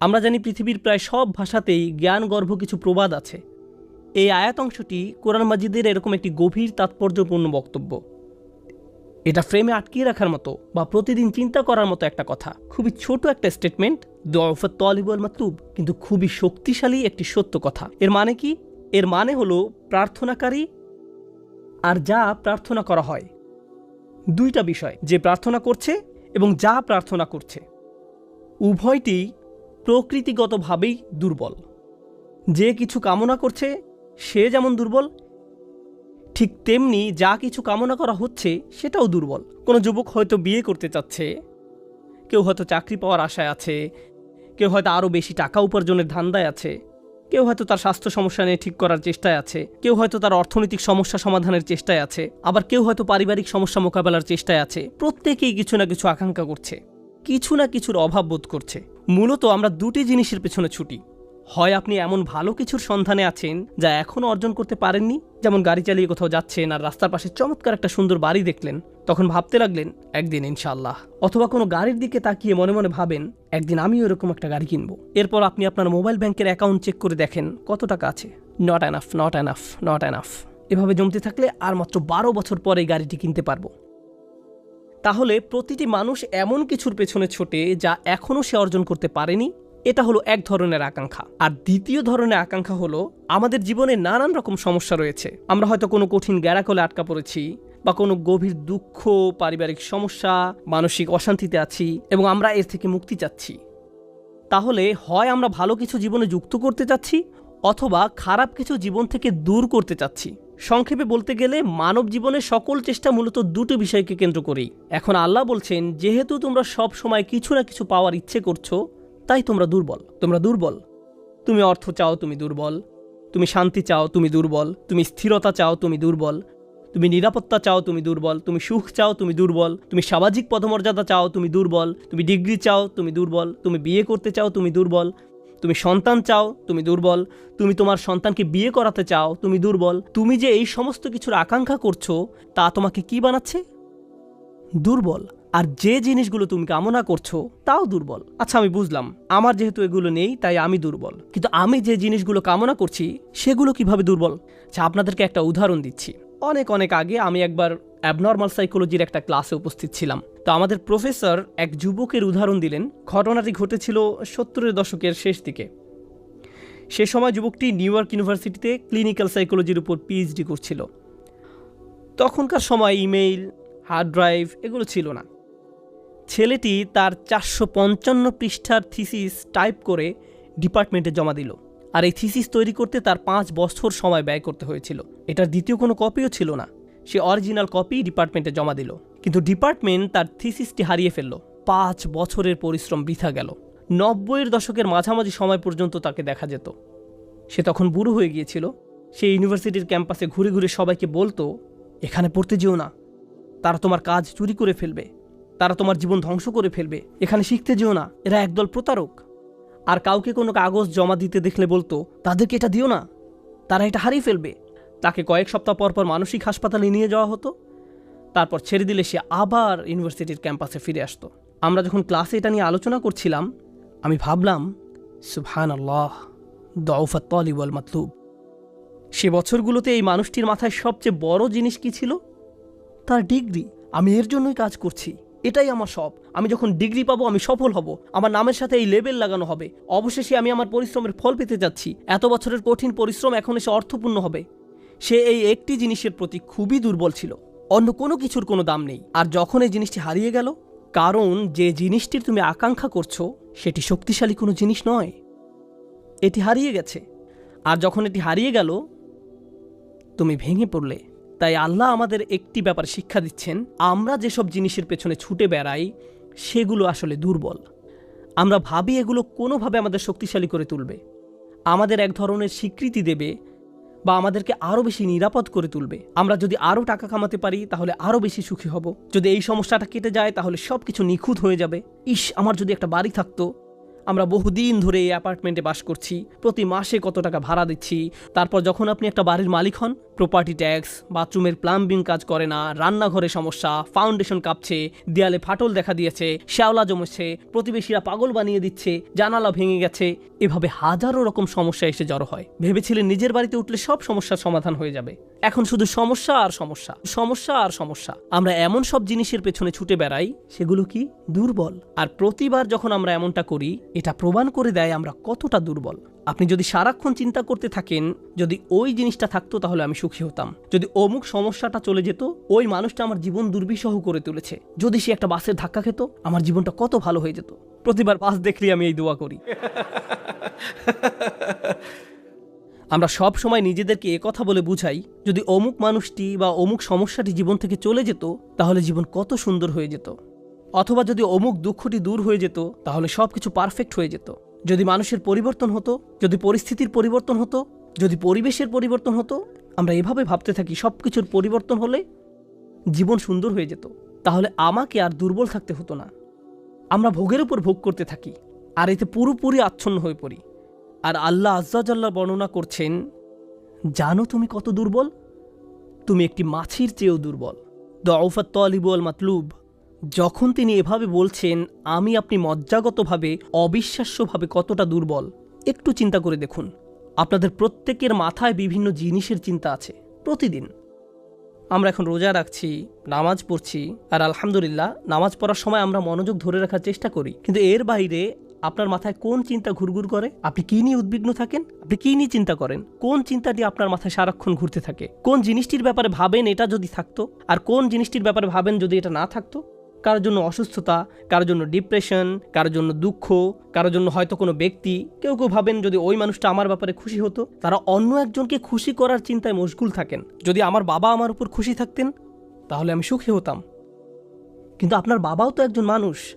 আমরা জানি পৃথিবীর প্রায় সব ভাষাতেই জ্ঞানগর্ভ কিছু প্রবাদ আছে। এই আয়াত অংশটি কোরআন মাজিদের এরকম একটি গভীর তাৎপর্যপূর্ণ বক্তব্য। এটা ফ্রেমে আটকিয়ে রাখার মতো বা প্রতিদিন চিন্তা করার মতো একটা কথা। খুবই ছোট একটা স্টেটমেন্ট দফত তলিবল মাতুব কিন্তু খুবই শক্তিশালী একটি সত্য কথা। এর মানে কি? এর মানে হলো প্রার্থনাকারী আর যা প্রার্থনা করা হয়। দুইটা বিষয়, যে প্রার্থনা করছে এবং যা প্রার্থনা করছে। উভয়টি প্রকৃতিগতভাবেই দুর্বল। যে কিছু কামনা করছে, সে যেমন দুর্বল, ঠিক তেমনি যা কিছু কামনা করা হচ্ছে, সেটাও দুর্বল। কোনো যুবক হয়তো বিয়ে করতে চাচ্ছে, কেউ হয়তো চাকরি পাওয়ার আশায় আছে, কেউ হয়তো আরও বেশি টাকা উপার্জনের ধান্দায় আছে, কেউ হয়তো তার স্বাস্থ্য সমস্যা নিয়ে ঠিক করার চেষ্টায় আছে, কেউ হয়তো তার অর্থনৈতিক সমস্যা সমাধানের চেষ্টায় আছে, আবার কেউ হয়তো পারিবারিক সমস্যা মোকাবেলার চেষ্টায় আছে। প্রত্যেকেই কিছু না কিছু আকাঙ্ক্ষা করছে, কিছু না কিছুর অভাব বোধ করছে। মূলত আমরা দুটি জিনিসের পেছনে ছুটি। হয় আপনি এমন ভালো কিছুর সন্ধানে আছেন যা এখনও অর্জন করতে পারেননি, যেমন গাড়ি চালিয়ে কোথাও যাচ্ছেন আর রাস্তার পাশে চমৎকার একটা সুন্দর বাড়ি দেখলেন, তখন ভাবতে লাগলেন, একদিন ইনশাল্লাহ অথবা কোনো গাড়ির দিকে তাকিয়ে মনে মনে ভাবেন, একদিন আমিও এরকম একটা গাড়ি কিনবো। এরপর আপনি আপনার মোবাইল ব্যাংকের অ্যাকাউন্ট চেক করে দেখেন, কত টাকা আছে। Not enough not enough not enough এভাবে জমতে থাকলে আর মাত্র বারো বছর পরে গাড়িটি কিনতে পারব। তাহলে প্রতিটি মানুষ এমন কিছুর পেছনে ছোটে যা এখনও সে অর্জন করতে পারেনি? এটা হলো এক ধরনের আকাঙ্ক্ষা। আর দ্বিতীয় ধরনের আকাঙ্ক্ষা হলো আমাদের জীবনে নানান রকম সমস্যা রয়েছে। আমরা হয়তো কোনো কঠিন গ্যারাকলে আটকা পড়েছি বা কোনো গভীর দুঃখ, পারিবারিক সমস্যা, মানসিক অশান্তিতে আছি এবং আমরা এর থেকে মুক্তি চাচ্ছি। তাহলে হয় আমরা ভালো কিছু জীবনে যুক্ত করতে চাচ্ছি অথবা খারাপ কিছু জীবন থেকে দূর করতে চাচ্ছি। সংক্ষেপে বলতে গেলে মানব জীবনের সকল চেষ্টা মূলত দুটো বিষয়কে কেন্দ্র করেই। এখন আল্লাহ বলছেন, যেহেতু তোমরা সব সময় কিছু না কিছু পাওয়ার ইচ্ছে করছ, তাই তোমরা দুর্বল। তোমরা দুর্বল। তুমি অর্থ চাও, তুমি দুর্বল। তুমি শান্তি চাও, তুমি দুর্বল। তুমি স্থিরতা চাও, তুমি দুর্বল। তুমি নিরাপত্তা চাও, তুমি দুর্বল। তুমি সুখ চাও, তুমি দুর্বল। তুমি সামাজিক পদমর্যাদা চাও, তুমি দুর্বল। তুমি ডিগ্রি চাও, তুমি দুর্বল। তুমি বিয়ে করতে চাও, তুমি দুর্বল। তুমি সন্তান চাও, তুমি দুর্বল। তুমি তোমার সন্তানকে বিয়ে করাতে চাও, তুমি দুর্বল। তুমি যে এই সমস্ত কিছুর আকাঙ্ক্ষা করছ, তা তোমাকে কি বানাচ্ছে? দুর্বল। আর যে জিনিসগুলো তুমি কামনা করছ, তাও দুর্বল। আচ্ছা আমি বুঝলাম। আমার যেহেতু এগুলো নেই, তাই আমি দুর্বল। কিন্তু আমি যে জিনিসগুলো কামনা করছি, সেগুলো কীভাবে দুর্বল? আচ্ছা আপনাদেরকে একটা উদাহরণ দিচ্ছি। অনেক অনেক আগে আমি একবার অ্যাবনর্মাল সাইকোলজির একটা ক্লাসে উপস্থিত ছিলাম। তো আমাদের প্রফেসর এক যুবকের উদাহরণ দিলেন। ঘটনাটি ঘটেছিল সত্তরের দশকের শেষ দিকে। সে সময় যুবকটি নিউ ইয়র্ক ইউনিভার্সিটিতে ক্লিনিক্যাল সাইকোলজির উপর পিএইচডি করছিল। তখনকার সময় ইমেইল হার্ড ড্রাইভ এগুলো ছিল না। ছেলেটি তার চারশো পঞ্চান্ন পৃষ্ঠার থিসিস টাইপ করে ডিপার্টমেন্টে জমা দিল। আর এই থিসিস তৈরি করতে তার পাঁচ বছর সময় ব্যয় করতে হয়েছিল। এটার দ্বিতীয় কোনো কপিও ছিল না। সে অরিজিনাল কপি ডিপার্টমেন্টে জমা দিল। কিন্তু ডিপার্টমেন্ট তার থিসিসটি হারিয়ে ফেলল। পাঁচ বছরের পরিশ্রম বৃথা গেল। নব্বইয়ের দশকের মাঝামাঝি সময় পর্যন্ত তাকে দেখা যেত। সে তখন বুড়ো হয়ে গিয়েছিল। সে ইউনিভার্সিটির ক্যাম্পাসে ঘুরে ঘুরে সবাইকে বলতো, এখানে পড়তে যেও না। তারা তোমার কাজ চুরি করে ফেলবে। তারা তোমার জীবন ধ্বংস করে ফেলবে। এখানে শিখতে যেও না। এরা একদল প্রতারক। আর কাউকে কোনো কাগজ জমা দিতে দেখলে বলতো, তাদেরকে এটা দিও না। তারা এটা হারিয়ে ফেলবে। তাকে কয়েক সপ্তাহ পর পর মানসিক হাসপাতালে নিয়ে যাওয়া হতো। তারপর ছেড়ে দিলে সে আবার ইউনিভার্সিটির ক্যাম্পাসে ফিরে আসতো। আমরা যখন ক্লাসে এটা নিয়ে আলোচনা করছিলাম, আমি ভাবলাম সুবহান আল্লাহ দৌফাত তলিবল মাতলুব। সে বছরগুলোতে এই মানুষটির মাথায় সবচেয়ে বড় জিনিস কি ছিল? তার ডিগ্রি। আমি এর জন্যই কাজ করছি। এটাই আমার সব। আমি যখন ডিগ্রি পাবো, আমি সফল হব। আমার নামের সাথে এই লেবেল লাগানো হবে। অবশেষে আমি আমার পরিশ্রমের ফল পেতে যাচ্ছি। এত বছরের কঠিন পরিশ্রম এখন এসে অর্থপূর্ণ হবে। সে এই একটি জিনিসের প্রতি খুবই দুর্বল ছিল। অন্য কোনো কিছুর কোনো দাম নেই। আর যখন এই জিনিসটি হারিয়ে গেল, কারণ যে জিনিসটির তুমি আকাঙ্ক্ষা করছ, সেটি শক্তিশালী কোনো জিনিস নয়। এটি হারিয়ে গেছে। আর যখন এটি হারিয়ে গেল, তুমি ভেঙে পড়লে। তাই আল্লাহ আমাদের একটি ব্যাপার শিক্ষা দিচ্ছেন, আমরা যেসব জিনিসের পেছনে ছুটে বেড়াই, সেগুলো আসলে দুর্বল। আমরা ভাবি এগুলো কোনোভাবে আমাদের শক্তিশালী করে তুলবে। আমাদের এক ধরনের স্বীকৃতি দেবে বা আমাদেরকে আরও বেশি নিরাপদ করে তুলবে। আমরা যদি আরও টাকা কামাতে পারি, তাহলে আরও বেশি সুখী হব। যদি এই সমস্যাটা কেটে যায়, তাহলে সব কিছু নিখুঁত হয়ে যাবে। ইস, আমার যদি একটা বাড়ি থাকতো আমরা বহুদিন ধরে এই অ্যাপার্টমেন্টে বাস করছি, প্রতি মাসে কত টাকা ভাড়া দিচ্ছি। তারপর যখন আপনি একটা বাড়ির মালিক হন প্রপার্টি ট্যাক্স বাথরুমের প্লাম্বিং কাজ করে না, রান্নাঘরে সমস্যা ফাউন্ডেশন কাঁপছে, দেয়ালে ফাটল দেখা দিয়েছে, শ্যাওলা জমেছে, প্রতিবেশীরা পাগল বানিয়ে দিচ্ছে, জানালা ভেঙে গেছে, এভাবে হাজারো রকম সমস্যা এসে জড়ো হয়। ভেবেছিলেন নিজের বাড়িতে উঠলে সব সমস্যার সমাধান হয়ে যাবে। এখন শুধু সমস্যা আর সমস্যা সমস্যা আর সমস্যা। আমরা এমন সব জিনিসের পেছনে ছুটে বেড়াই, সেগুলো কি? দুর্বল। আর প্রতিবার যখন আমরা এমনটা করি, এটা প্রমাণ করে দেয় আমরা কতটা দুর্বল। আপনি যদি সারাক্ষণ চিন্তা করতে থাকেন, যদি ওই জিনিসটা থাকতো তাহলে আমি সুখী হতাম। যদি অমুক সমস্যাটা চলে যেত, ওই মানুষটা আমার জীবন দুর্বিষহ করে তুলেছে। যদি সে একটা বাসের ধাক্কা খেত, আমার জীবনটা কত ভালো হয়ে যেত। প্রতিবার বাস দেখলেই আমি এই দোয়া করি। আমরা সব সময় নিজেদেরকে কথা বলে বুঝাই, যদি অমুক মানুষটি বা অমুক সমস্যাটি জীবন থেকে চলে যেত, তাহলে জীবন কত সুন্দর হয়ে যেত। অথবা যদি অমুক দুঃখটি দূর হয়ে যেত, তাহলে সব কিছু পারফেক্ট হয়ে যেত। যদি মানুষের পরিবর্তন হতো, যদি পরিস্থিতির পরিবর্তন হতো, যদি পরিবেশের পরিবর্তন হতো, আমরা এভাবে ভাবতে থাকি সব কিছুর পরিবর্তন হলে জীবন সুন্দর হয়ে যেত। তাহলে আমাকে আর দুর্বল থাকতে হতো না। আমরা ভোগের উপর ভোগ করতে থাকি, আর এতে পুরোপুরি আচ্ছন্ন হয়ে পড়ি। আর আল্লাহ আজ্জাজাল্লাহ বর্ণনা করছেন, জানো তুমি কত দুর্বল? তুমি একটি মাছির চেয়েও দুর্বল। দফাত তলিবুল মাতলুব। যখন তিনি এভাবে বলছেন, আমি আপনি মজ্জাগতভাবে, অবিশ্বাস্যভাবে কতটা দুর্বল? একটু চিন্তা করে দেখুন। আপনাদের প্রত্যেকের মাথায় বিভিন্ন জিনিসের চিন্তা আছে, প্রতিদিন। আমরা এখন রোজা রাখছি, নামাজ পড়ছি, আর আলহামদুলিল্লাহ, নামাজ পড়ার সময় আমরা মনোযোগ ধরে রাখার চেষ্টা করি। কিন্তু এর বাইরে আপনার মাথায় কোন চিন্তা ঘুরঘুর করে? আপনি কি নিয়ে উদ্বিগ্ন থাকেন? আপনি কি নিয়ে চিন্তা করেন? কোন চিন্তাটি আপনার মাথায় সারাক্ষণ ঘুরতে থাকে? কোন জিনিসটির ব্যাপারে ভাবেন এটা যদি থাকতো? আর কোন জিনিসটির ব্যাপারে ভাবেন যদি এটা না থাকতো? কারোর জন্য অসুস্থতা, কারোর জন্য ডিপ্রেশন কারোর জন্য দুঃখ, কারোর জন্য হয়তো কোনো ব্যক্তি, কেউ কেউ ভাবেন যদি ওই মানুষটা আমার ব্যাপারে খুশি হতো, তারা অন্য একজনকে খুশি করার চিন্তায় মশগুল থাকেন। যদি আমার বাবা আমার উপর খুশি থাকতেন, তাহলে আমি সুখী হতাম। কিন্তু আপনার বাবাও তো একজন মানুষ।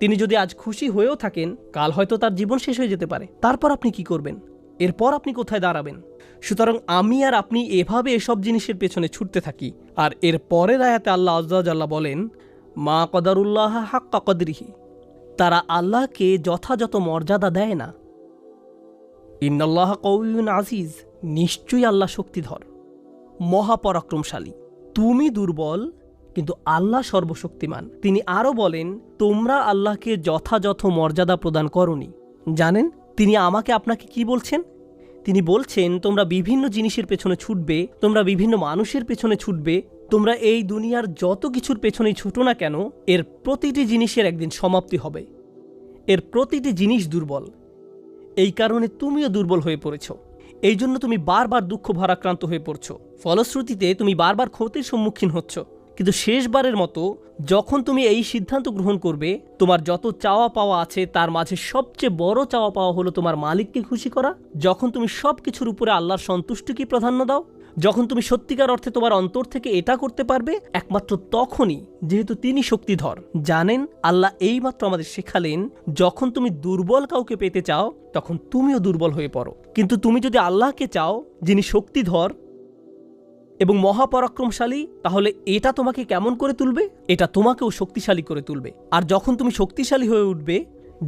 তিনি যদি আজ খুশি হয়েও থাকেন, কাল হয়তো তার জীবন শেষ হয়ে যেতে পারে। তারপর আপনি কি করবেন? এরপর আপনি কোথায় দাঁড়াবেন? সুতরাং আমি আর আপনি এভাবে এসব জিনিসের পেছনে ছুটতে থাকি। আর এর পরের আয়াতে আল্লাহ আজ্লাহ বলেন, মা কদারুল্লাহ হাক্কা কদরিহি। তারা আল্লাহকে যথাযথ মর্যাদা দেয় না। ইন্নাল্লাহ কউন আজিজ, নিশ্চয়ই আল্লাহ শক্তিধর, মহাপরাক্রমশালী। তুমি দুর্বল কিন্তু আল্লাহ সর্বশক্তিমান। তিনি আরও বলেন, তোমরা আল্লাহকে যথাযথ মর্যাদা প্রদান করনি। জানেন, তিনি আমাকে আপনাকে কি বলছেন? তিনি বলছেন, তোমরা বিভিন্ন জিনিসের পেছনে ছুটবে, তোমরা বিভিন্ন মানুষের পেছনে ছুটবে, তোমরা এই দুনিয়ার যত কিছুর পেছনেই ছুটো না কেন, এর প্রতিটি জিনিসের একদিন সমাপ্তি হবে। এর প্রতিটি জিনিস দুর্বল। এই কারণে তুমিও দুর্বল হয়ে পড়েছ। এই জন্য তুমি বারবার দুঃখ ভারাক্রান্ত হয়ে পড়ছো। ফলশ্রুতিতে তুমি বারবার ক্ষতির সম্মুখীন হচ্ছ। কিন্তু শেষবারের মতো যখন তুমি এই সিদ্ধান্ত গ্রহণ করবে, তোমার যত চাওয়া পাওয়া আছে তার মাঝে সবচেয়ে বড় চাওয়া পাওয়া হলো তোমার মালিককে খুশি করা। যখন তুমি সব কিছুর উপরে আল্লাহর সন্তুষ্টিকে প্রাধান্য দাও, যখন তুমি সত্যিকার অর্থে তোমার অন্তর থেকে এটা করতে পারবে, একমাত্র তখনই যেহেতু তিনি শক্তিধর। জানেন, আল্লাহ এইমাত্র আমাদের শেখালেন, যখন তুমি দুর্বল কাউকে পেতে চাও, তখন তুমিও দুর্বল হয়ে পড়ো। কিন্তু তুমি যদি আল্লাহকে চাও, যিনি শক্তিধর এবং মহাপরাক্রমশালী, তাহলে এটা তোমাকে কেমন করে তুলবে? এটা তোমাকেও শক্তিশালী করে তুলবে। আর যখন তুমি শক্তিশালী হয়ে উঠবে,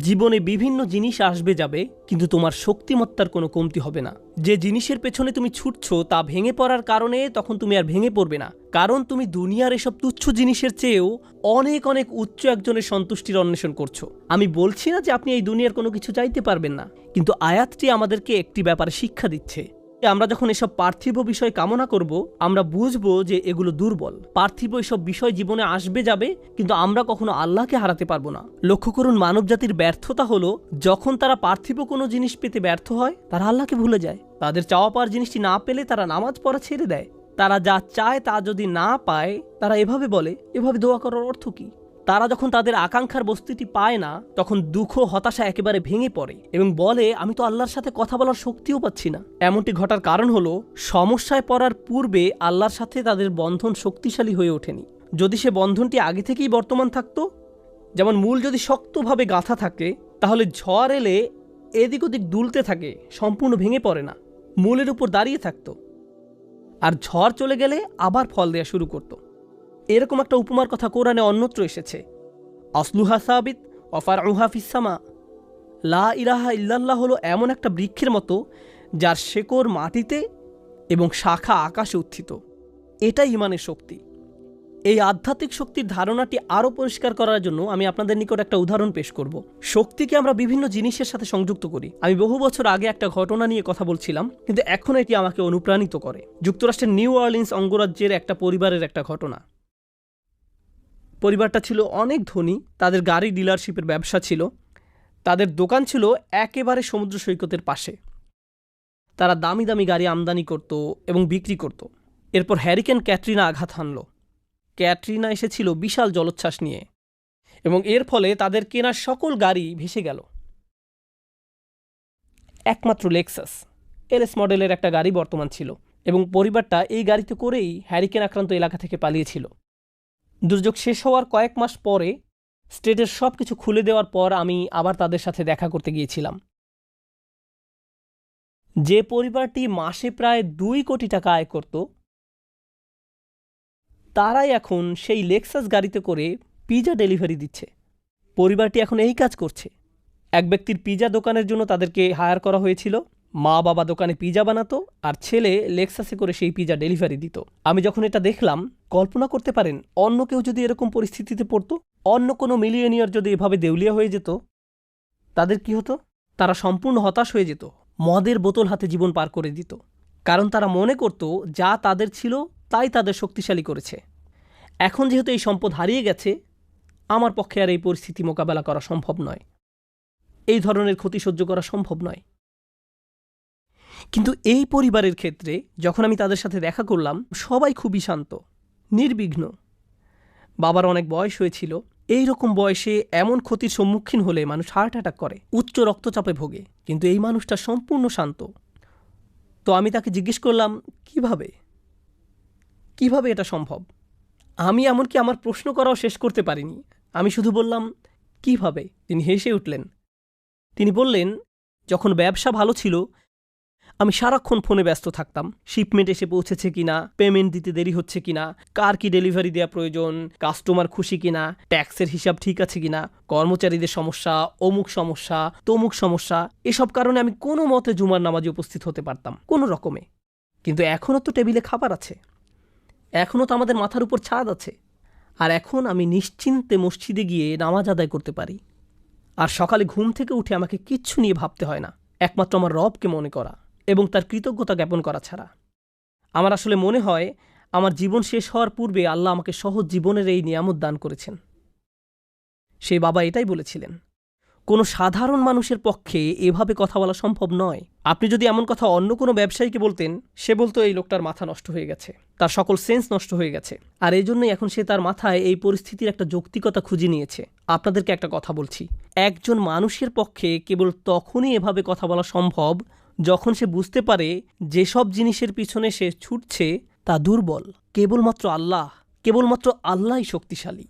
জীবনে বিভিন্ন জিনিস আসবে যাবে, কিন্তু তোমার শক্তিমত্তার কোনো কমতি হবে না। যে জিনিসের পেছনে তুমি ছুটছো, তা ভেঙে পড়ার কারণে তখন তুমি আর ভেঙে পড়বে না। কারণ তুমি দুনিয়ার এসব তুচ্ছ জিনিসের চেয়েও অনেক অনেক উচ্চ একজনের সন্তুষ্টির অন্বেষণ করছ। আমি বলছি না যে আপনি এই দুনিয়ার কোনো কিছু চাইতে পারবেন না, কিন্তু আয়াতটি আমাদেরকে একটি ব্যাপারে শিক্ষা দিচ্ছে। আমরা যখন এসব পার্থিব বিষয় কামনা করব, আমরা বুঝব যে এগুলো দুর্বল। পার্থিব এসব বিষয় জীবনে আসবে যাবে, কিন্তু আমরা কখনো আল্লাহকে হারাতে পারব না। লক্ষ্য করুন মানব জাতির ব্যর্থতা হলো, যখন তারা পার্থিব কোনো জিনিস পেতে ব্যর্থ হয়, তারা আল্লাহকে ভুলে যায়। তাদের চাওয়া পাওয়ার জিনিসটি না পেলে তারা নামাজ পড়া ছেড়ে দেয়। তারা যা চায় তা যদি না পায়, তারা এভাবে বলে, এভাবে দোয়া করার অর্থ কী? তারা যখন তাদের আকাঙ্ক্ষার বস্তুটি পায় না, তখন দুঃখ, হতাশা একেবারে ভেঙে পড়ে এবং বলে, আমি তো আল্লাহর সাথে কথা বলার শক্তিও পাচ্ছি না। এমনটি ঘটার কারণ হলো, সমস্যায় পড়ার পূর্বে আল্লাহর সাথে তাদের বন্ধন শক্তিশালী হয়ে ওঠেনি। যদি সে বন্ধনটি আগে থেকেই বর্তমান থাকতো, যেমন মূল যদি শক্তভাবে গাঁথা থাকে, তাহলে ঝড় এলে এদিক ওদিক দুলতে থাকে, সম্পূর্ণ ভেঙে পড়ে না, মূলের উপর দাঁড়িয়ে থাকতো। আর ঝড় চলে গেলে আবার ফল দেওয়া শুরু করতো। এরকম একটা উপমার কথা কোরআনে অন্যত্র এসেছে। আসলুহা সাবিত অফার উহা ফিসামা লা ইলাহা ইল্লাল্লাহ হলো এমন একটা বৃক্ষের মতো যার শেকড় মাটিতে এবং শাখা আকাশে উত্থিত। এটাই ইমানের শক্তি। এই আধ্যাত্মিক শক্তির ধারণাটি আরও পরিষ্কার করার জন্য আমি আপনাদের নিকট একটা উদাহরণ পেশ করব। শক্তিকে আমরা বিভিন্ন জিনিসের সাথে সংযুক্ত করি। আমি বহু বছর আগে একটা ঘটনা নিয়ে কথা বলছিলাম, কিন্তু এখন এটি আমাকে অনুপ্রাণিত করে। যুক্তরাষ্ট্রের নিউ অর্লিন্স অঙ্গরাজ্যের একটা পরিবারের একটা ঘটনা। পরিবারটা ছিল অনেক ধনী, তাদের গাড়ি ডিলারশিপের ব্যবসা ছিল, তাদের দোকান ছিল একেবারে সমুদ্র সৈকতের পাশে। তারা দামি দামি গাড়ি আমদানি করত এবং বিক্রি করত। এরপর হ্যারিকেন ক্যাটরিনা আঘাত হানল। ক্যাটরিনা এসেছিল বিশাল জলোচ্ছ্বাস নিয়ে এবং এর ফলে তাদের কেনা সকল গাড়ি ভেসে গেল। একমাত্র লেক্সাস, এলএস মডেলের একটা গাড়ি বর্তমান ছিল এবং পরিবারটা এই গাড়িতে করেই হ্যারিকেন আক্রান্ত এলাকা থেকে পালিয়েছিল। দুর্যোগ শেষ হওয়ার কয়েক মাস পরে স্টেটের সব কিছু খুলে দেওয়ার পর আমি আবার তাদের সাথে দেখা করতে গিয়েছিলাম। যে পরিবারটি মাসে প্রায় দুই কোটি টাকা আয় করত, তারাই এখন সেই লেক্সাস গাড়িতে করে পিজা ডেলিভারি দিচ্ছে। পরিবারটি এখন এই কাজ করছে। এক ব্যক্তির পিজা দোকানের জন্য তাদেরকে হায়ার করা হয়েছিল। মা বাবা দোকানে পিজা বানাতো আর ছেলে লেক্সাসে করে সেই পিজা ডেলিভারি দিত। আমি যখন এটা দেখলাম, কল্পনা করতে পারেন, অন্য কেউ যদি এরকম পরিস্থিতিতে পড়তো, অন্য কোনো মিলিয়নিয়ার যদি এভাবে দেউলিয়া হয়ে যেত, তাদের কি হতো? তারা সম্পূর্ণ হতাশ হয়ে যেত, মদের বোতল হাতে জীবন পার করে দিত। কারণ তারা মনে করত, যা তাদের ছিল, তাই তাদের শক্তিশালী করেছে। এখন যেহেতু এই সম্পদ হারিয়ে গেছে, আমার পক্ষে আর এই পরিস্থিতি মোকাবেলা করা সম্ভব নয়। এই ধরনের ক্ষতি সহ্য করা সম্ভব নয়। কিন্তু এই পরিবারের ক্ষেত্রে যখন আমি তাদের সাথে দেখা করলাম, সবাই খুবই শান্ত, নির্বিঘ্ন। বাবার অনেক বয়স হয়েছিল, এই রকম বয়সে এমন ক্ষতির সম্মুখীন হলে মানুষ হার্ট অ্যাটাক করে, উচ্চ রক্তচাপে ভোগে, কিন্তু এই মানুষটা সম্পূর্ণ শান্ত। তো আমি তাকে জিজ্ঞেস করলাম, কীভাবে? কীভাবে এটা সম্ভব? আমি এমনকি আমার প্রশ্ন করাও শেষ করতে পারিনি। আমি শুধু বললাম, কীভাবে? তিনি হেসে উঠলেন। তিনি বললেন, যখন ব্যবসা ভালো ছিল আমি সারাক্ষণ ফোনে ব্যস্ত থাকতাম। শিপমেন্ট এসে পৌঁছেছে কিনা পেমেন্ট দিতে দেরি হচ্ছে কিনা, কার কি ডেলিভারি দেওয়া প্রয়োজন কাস্টমার খুশি কিনা ট্যাক্সের হিসাব ঠিক আছে কিনা, কর্মচারীদের সমস্যা, অমুক সমস্যা, তমুক সমস্যা, এসব কারণে আমি কোনো মতে জুমার নামাজে উপস্থিত হতে পারতাম, কোনো রকমে। কিন্তু এখনও তো টেবিলে খাবার আছে। এখনও তো আমাদের মাথার উপর ছাদ আছে। আর এখন আমি নিশ্চিন্তে মসজিদে গিয়ে নামাজ আদায় করতে পারি। আর সকালে ঘুম থেকে উঠে আমাকে কিচ্ছু নিয়ে ভাবতে হয় না। একমাত্র আমার রবকে মনে করা। এবং তার কৃতজ্ঞতা জ্ঞাপন করা ছাড়া। আমার আসলে মনে হয়, আমার জীবন শেষ হওয়ার পূর্বে আল্লাহ আমাকে সহজ জীবনের এই নিয়ামত দান করেছেন। সেই বাবা এটাই বলেছিলেন, কোনো সাধারণ মানুষের পক্ষে এভাবে কথা বলা সম্ভব নয়। আপনি যদি এমন কথা অন্য কোনো ব্যবসায়ীকে বলতেন, সে বলতো এই লোকটার মাথা নষ্ট হয়ে গেছে, তার সকল সেন্স নষ্ট হয়ে গেছে। আর এই জন্যই এখন সে তার মাথায় এই পরিস্থিতির একটা যৌক্তিকতা খুঁজে নিয়েছে। আপনাদেরকে একটা কথা বলছি, একজন মানুষের পক্ষে কেবল তখনই এভাবে কথা বলা সম্ভব যখন সে বুঝতে পারে যেসব জিনিসের পিছনে সে ছুটছে, তা দুর্বল। কেবলমাত্র আল্লাহ, কেবলমাত্র আল্লাহই শক্তিশালী।